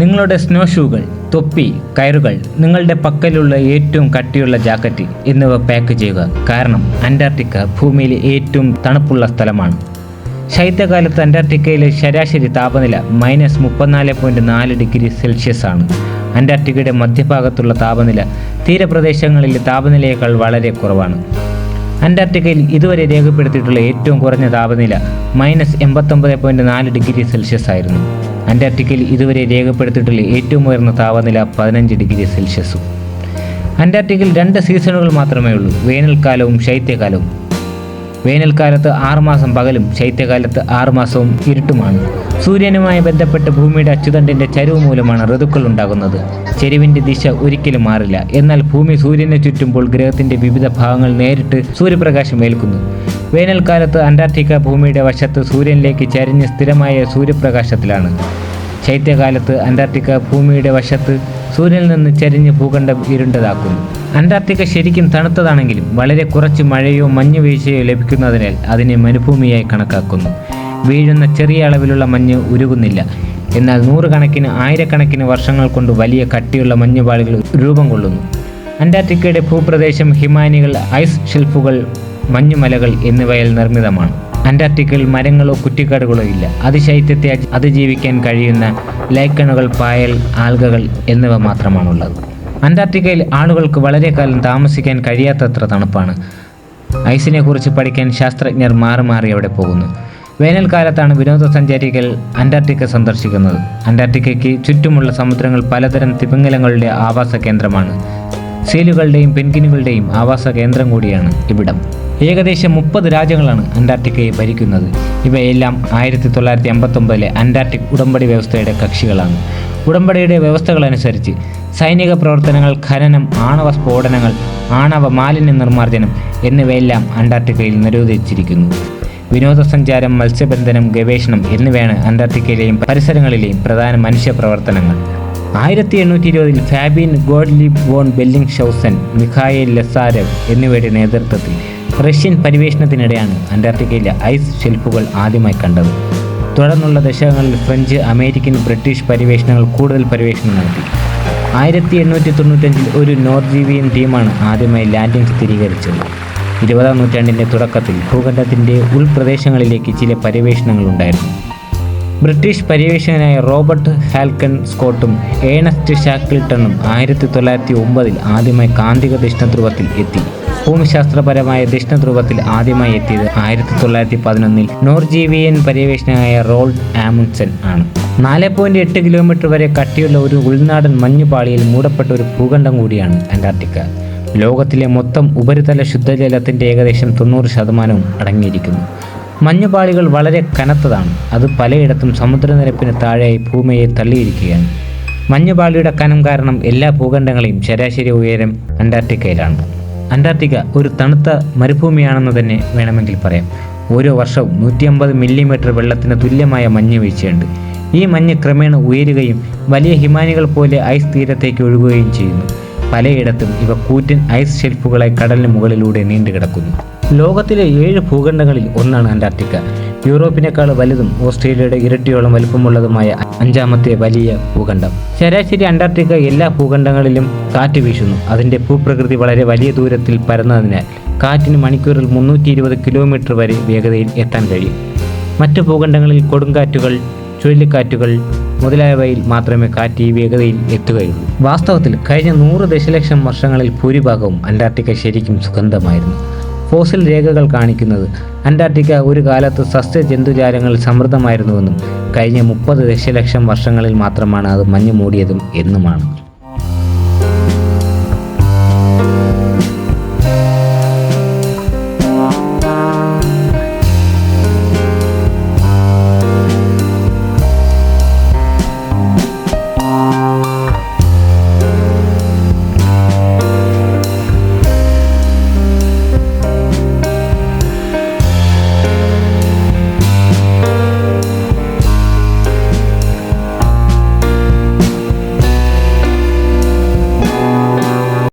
നിങ്ങളുടെ സ്നോ ഷൂകൾ തൊപ്പി കയറുകൾ നിങ്ങളുടെ പക്കലുള്ള ഏറ്റവും കട്ടിയുള്ള ജാക്കറ്റ് എന്നിവ പാക്ക് ചെയ്യുക. കാരണം അന്റാർട്ടിക്ക ഭൂമിയിലെ ഏറ്റവും തണുപ്പുള്ള സ്ഥലമാണ്. ശൈത്യകാലത്ത് അന്റാർട്ടിക്കയിലെ ശരാശരി താപനില മൈനസ് മുപ്പത്തിനാല് പോയിന്റ് നാല് ഡിഗ്രി സെൽഷ്യസ് ആണ്. അന്റാർട്ടിക്കയുടെ മധ്യഭാഗത്തുള്ള താപനില തീരപ്രദേശങ്ങളിലെ താപനിലയേക്കാൾ വളരെ കുറവാണ്. അന്റാർട്ടിക്കയിൽ ഇതുവരെ രേഖപ്പെടുത്തിയിട്ടുള്ള ഏറ്റവും കുറഞ്ഞ താപനില മൈനസ് എൺപത്തൊമ്പത് പോയിന്റ് നാല് ഡിഗ്രി സെൽഷ്യസ് ആയിരുന്നു. അന്റാർട്ടിക്കയിൽ ഇതുവരെ രേഖപ്പെടുത്തിയിട്ടുള്ള ഏറ്റവും ഉയർന്ന താപനില പതിനഞ്ച് ഡിഗ്രി സെൽഷ്യസും. അന്റാർട്ടിക്കയിൽ രണ്ട് സീസണുകൾ മാത്രമേ ഉള്ളൂ. വേനൽക്കാലവും ശൈത്യകാലവും. വേനൽക്കാലത്ത് ആറുമാസം പകലും ശൈത്യകാലത്ത് ആറുമാസവും ഇരുട്ടുമാണ്. സൂര്യനുമായി ബന്ധപ്പെട്ട് ഭൂമിയുടെ അച്ചുതണ്ടിന്റെ ചരിവ് മൂലമാണ് ഋതുക്കൾ ഉണ്ടാകുന്നത്. ചെരുവിന്റെ ദിശ ഒരിക്കലും മാറില്ല. എന്നാൽ ഭൂമി സൂര്യനെ ചുറ്റുമ്പോൾ ഗ്രഹത്തിന്റെ വിവിധ ഭാഗങ്ങൾ നേരിട്ട് സൂര്യപ്രകാശം ഏൽക്കുന്നു. വേനൽക്കാലത്ത് അന്റാർട്ടിക്ക ഭൂമിയുടെ വശത്ത് സൂര്യനിലേക്ക് ചരിഞ്ഞ് സ്ഥിരമായ സൂര്യപ്രകാശത്തിലാണ്. ശൈത്യകാലത്ത് അന്റാർട്ടിക്ക ഭൂമിയുടെ വശത്ത് സൂര്യനിൽ നിന്ന് ചരിഞ്ഞ് ഭൂഖണ്ഡം ഇരുണ്ടതാക്കുന്നു അന്റാർട്ടിക്ക ശരിക്കും തണുത്തതാണെങ്കിലും വളരെ കുറച്ച് മഴയോ മഞ്ഞ് വീഴ്ചയോ ലഭിക്കുന്നതിനാൽ അതിനെ മരുഭൂമിയായി കണക്കാക്കുന്നു. വീഴുന്ന ചെറിയ അളവിലുള്ള മഞ്ഞ് ഉരുകുന്നില്ല. എന്നാൽ നൂറുകണക്കിന് ആയിരക്കണക്കിന് വർഷങ്ങൾ കൊണ്ട് വലിയ കട്ടിയുള്ള മഞ്ഞുപാളികൾ രൂപം കൊള്ളുന്നു. അന്റാർട്ടിക്കയുടെ ഭൂപ്രദേശം ഹിമാനികൾ ഐസ് ഷെൽഫുകൾ മഞ്ഞുമലകൾ എന്നിവയിൽ നിർമ്മിതമാണ്. അന്റാർട്ടിക്കയിൽ മരങ്ങളോ കുറ്റിക്കാടുകളോ ഇല്ല. അതിശൈത്യത്തെ അതിജീവിക്കാൻ കഴിയുന്ന ലൈക്കണുകൾ പായൽ ആൽഗകൾ എന്നിവ മാത്രമാണുള്ളത്. അന്റാർട്ടിക്കയിൽ ആളുകൾക്ക് വളരെ കാലം താമസിക്കാൻ കഴിയാത്തത്ര തണുപ്പാണ്. ഐസിനെ കുറിച്ച് പഠിക്കാൻ ശാസ്ത്രജ്ഞർ മാറി മാറി അവിടെ പോകുന്നു. വേനൽക്കാലത്താണ് വിനോദസഞ്ചാരികൾ അന്റാർട്ടിക്ക സന്ദർശിക്കുന്നത്. അന്റാർട്ടിക്കയ്ക്ക് ചുറ്റുമുള്ള സമുദ്രങ്ങൾ പലതരം തിമിംഗലങ്ങളുടെ ആവാസ കേന്ദ്രമാണ് സീലുകളുടെയും പെൻഗിനുകളുടെയും ആവാസ കേന്ദ്രം കൂടിയാണ് ഇവിടം. ഏകദേശം മുപ്പത് രാജ്യങ്ങളാണ് അന്റാർട്ടിക്കയെ ഭരിക്കുന്നത്. ഇവയെല്ലാം ആയിരത്തി തൊള്ളായിരത്തി അമ്പത്തൊമ്പതിലെ അന്റാർട്ടിക് ഉടമ്പടി വ്യവസ്ഥയുടെ കക്ഷികളാണ്. ഉടമ്പടിയുടെ വ്യവസ്ഥകളനുസരിച്ച് സൈനിക പ്രവർത്തനങ്ങൾ ഖനനം ആണവ സ്ഫോടനങ്ങൾ ആണവ മാലിന്യ നിർമ്മാർജനം എന്നിവയെല്ലാം അന്റാർട്ടിക്കയിൽ നിരോധിച്ചിരിക്കുന്നു. വിനോദസഞ്ചാരം മത്സ്യബന്ധനം ഗവേഷണം എന്നിവയാണ് അന്റാർട്ടിക്കയിലെയും പരിസരങ്ങളിലെയും പ്രധാന മനുഷ്യ പ്രവർത്തനങ്ങൾ. ആയിരത്തി എണ്ണൂറ്റി ഇരുപതിൽ Fabian Gottlieb von Bellingshausen Mikhail Lazarev എന്നിവയുടെ നേതൃത്വത്തിൽ റഷ്യൻ പരിവേഷണത്തിനിടെയാണ് അന്റാർട്ടിക്കയിലെ ഐസ് ഷെൽഫുകൾ ആദ്യമായി കണ്ടത്. തുടർന്നുള്ള ദശകങ്ങളിൽ ഫ്രഞ്ച് അമേരിക്കൻ ബ്രിട്ടീഷ് പരിവേഷണങ്ങൾ കൂടുതൽ പരിവേഷണം നടത്തി. ആയിരത്തി എണ്ണൂറ്റി തൊണ്ണൂറ്റഞ്ചിൽ ഒരു നോർജീവിയൻ ടീമാണ് ആദ്യമായി ലാൻഡിംഗ് സ്ഥിരീകരിച്ചത്. ഇരുപതാം നൂറ്റാണ്ടിന്റെ തുടക്കത്തിൽ ഭൂഖണ്ഡത്തിന്റെ ഉൾപ്രദേശങ്ങളിലേക്ക് ചില പര്യവേഷണങ്ങളുണ്ടായിരുന്നു ബ്രിട്ടീഷ് പര്യവേഷകനായ റോബർട്ട് ഹാൽക്കൺ സ്കോട്ടും ഏണസ്റ്റ് ഷാക്കിൾട്ടണും ആയിരത്തി തൊള്ളായിരത്തി ഒമ്പതിൽ ആദ്യമായി കാന്തിക ദക്ഷിണധ്രുവത്തിൽ എത്തി. ഭൂമിശാസ്ത്രപരമായ ദക്ഷിണധ്രുവത്തിൽ ആദ്യമായി എത്തിയത് ആയിരത്തി തൊള്ളായിരത്തി പതിനൊന്നിൽ നോർജീവിയൻ പര്യവേഷകനായ റോൾഡ് ആമുൻസൺ ആണ്. നാല് പോയിന്റ് എട്ട് കിലോമീറ്റർ വരെ കട്ടിയുള്ള ഒരു ഉൾനാടൻ മഞ്ഞുപാളിയിൽ മൂടപ്പെട്ട ഒരു ഭൂഖണ്ഡം കൂടിയാണ് അന്റാർട്ടിക്ക. ലോകത്തിലെ മൊത്തം ഉപരിതല ശുദ്ധജലത്തിന്റെ ഏകദേശം തൊണ്ണൂറ് ശതമാനവും അടങ്ങിയിരിക്കുന്നു. മഞ്ഞുപാളികൾ വളരെ കനത്തതാണ്. അത് പലയിടത്തും സമുദ്രനിരപ്പിന് താഴെയായി ഭൂമിയെ തള്ളിയിരിക്കുകയാണ്. മഞ്ഞുപാളിയുടെ കനം കാരണം എല്ലാ ഭൂഖണ്ഡങ്ങളെയും ശരാശരി ഉയരം അന്റാർട്ടിക്കയിലാണ്. അന്റാർട്ടിക്ക ഒരു തണുത്ത മരുഭൂമിയാണെന്ന് തന്നെ വേണമെങ്കിൽ പറയാം. ഓരോ വർഷവും നൂറ്റി അമ്പത് മില്ലിമീറ്റർ വെള്ളത്തിന് തുല്യമായ മഞ്ഞ് വീഴ്ചയുണ്ട്. ഈ മഞ്ഞ് ക്രമേണ ഉയരുകയും വലിയ ഹിമാനികൾ പോലെ ഐസ് തീരത്തേക്ക് ഒഴുകുകയും ചെയ്യുന്നു. പലയിടത്തും ഇവ കൂറ്റൻ ഐസ് ഷെൽഫുകളായി കടലിന് മുകളിലൂടെ നീണ്ടുകിടക്കുന്നു. ലോകത്തിലെ ഏഴ് ഭൂഖണ്ഡങ്ങളിൽ ഒന്നാണ് അന്റാർട്ടിക്ക. യൂറോപ്പിനേക്കാൾ വലുതും ഓസ്ട്രേലിയയുടെ ഇരട്ടിയോളം വലുപ്പമുള്ളതുമായ അഞ്ചാമത്തെ വലിയ ഭൂഖണ്ഡം. ശരാശരി അന്റാർട്ടിക്ക എല്ലാ ഭൂഖണ്ഡങ്ങളിലും കാറ്റ് വീശുന്നു. അതിന്റെ ഭൂപ്രകൃതി വളരെ വലിയ ദൂരത്തിൽ പരന്നതിനാൽ കാറ്റിന് മണിക്കൂറിൽ മുന്നൂറ്റി ഇരുപത് കിലോമീറ്റർ വരെ വേഗതയിൽ എത്താൻ കഴിയും. മറ്റ് ഭൂഖണ്ഡങ്ങളിൽ കൊടുങ്കാറ്റുകൾ ചുഴലിക്കാറ്റുകൾ മുതലായവയിൽ മാത്രമേ കാറ്റ് ഈ വേഗതയിൽ എത്തുകയുള്ളൂ. വാസ്തവത്തിൽ കഴിഞ്ഞ നൂറ് ദശലക്ഷം വർഷങ്ങളിൽ ഭൂരിഭാഗവും അന്റാർട്ടിക്ക ശരിക്കും സുഗന്ധമായിരുന്നു. ഫോസിൽ രേഖകൾ കാണിക്കുന്നത്. അന്റാർട്ടിക്ക ഒരു കാലത്ത് സസ്യ ജന്തുജാലങ്ങൾ സമൃദ്ധമായിരുന്നുവെന്നും കഴിഞ്ഞ മുപ്പത് ദശലക്ഷം വർഷങ്ങളിൽ മാത്രമാണ് അത് മഞ്ഞു മൂടിയതും എന്നുമാണ്.